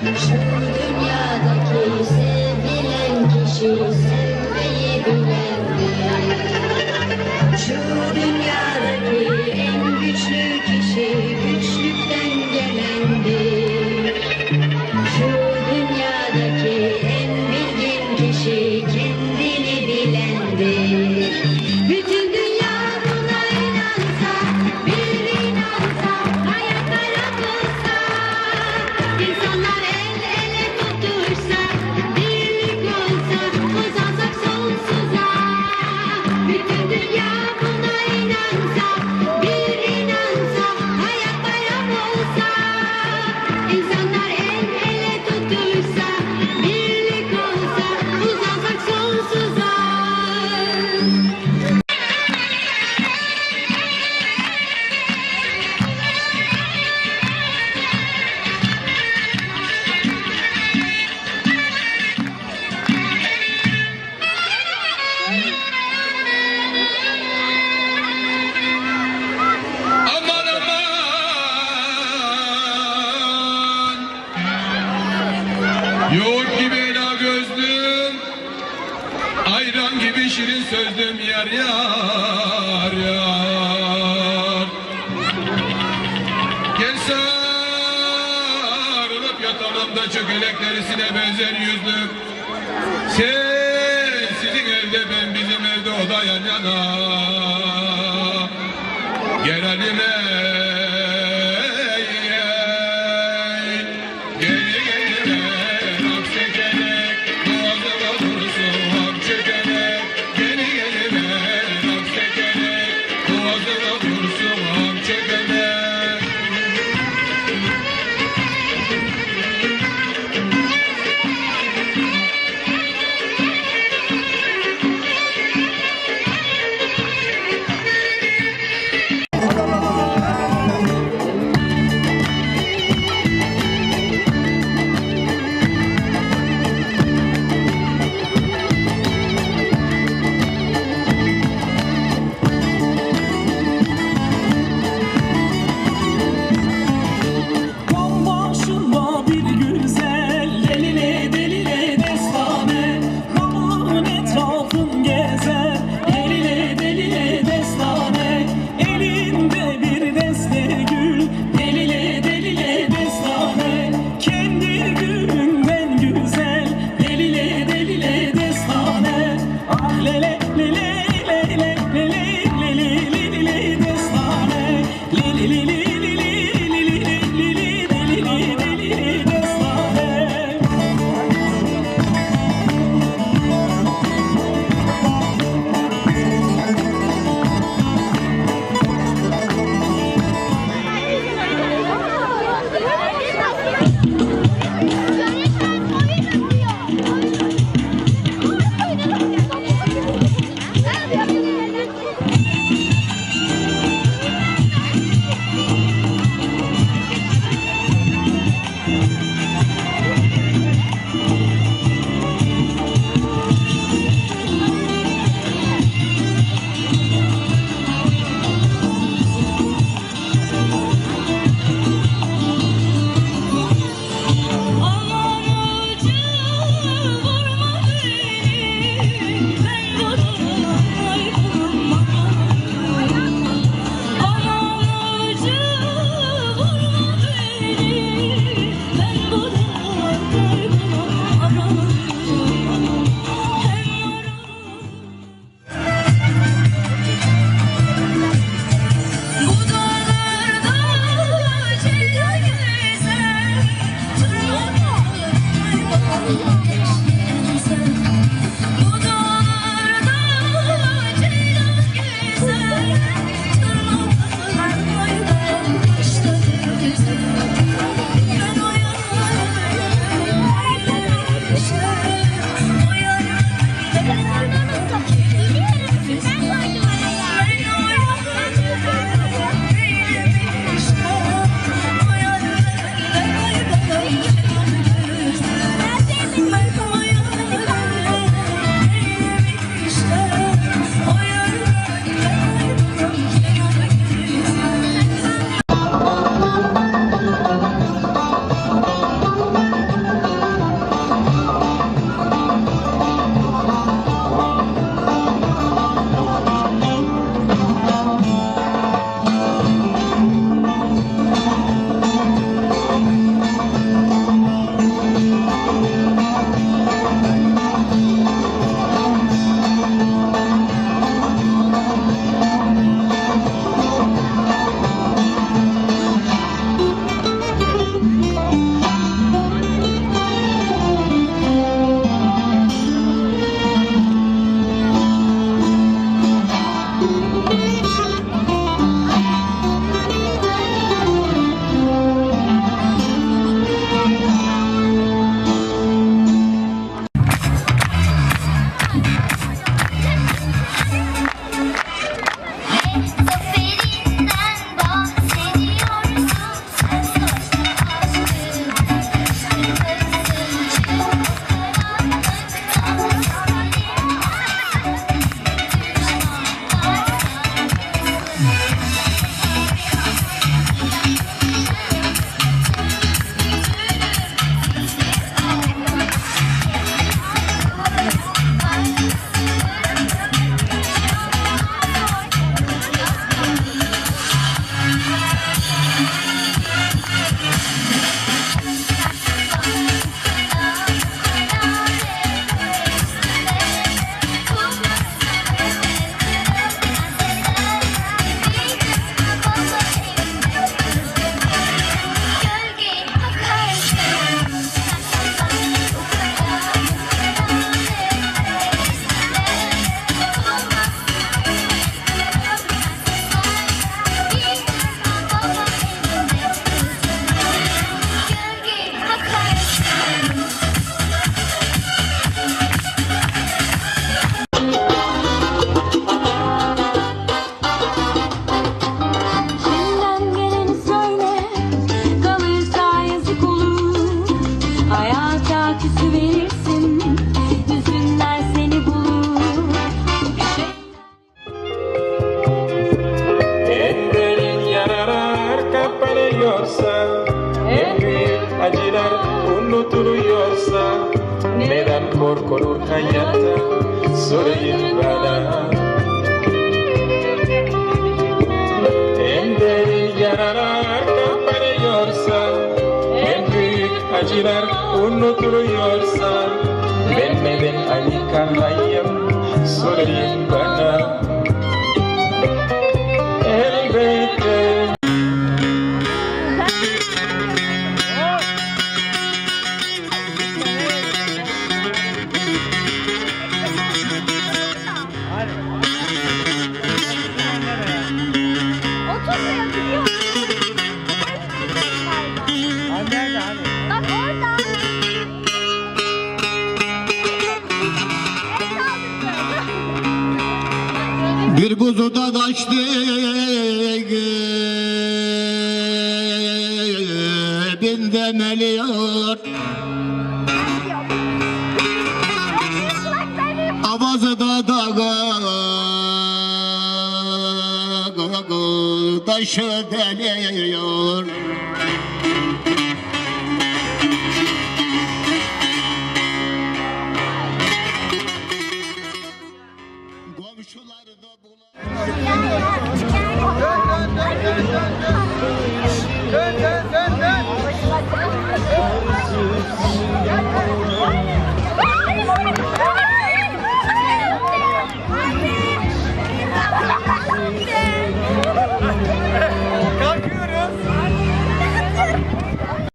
Şu dünyadaki sevilen kişi sevmeyi bilendir. Şu dünyadaki en güçlü Sarılıp yatağımda çökelek derisine benzer yüzlüm. Sen sizin evde ben bizim evde o da yan yana. Gel halime. Unutuluyorsa Neden korkulur hayatta Söyleyin bana En derin yaralar kapanıyorsa En büyük acılar unutuluyorsa Ben neden Ali Karlayım Bir kuzuda kaçtı bin demeliyor Avazı da dağa taşı deliyor Ja.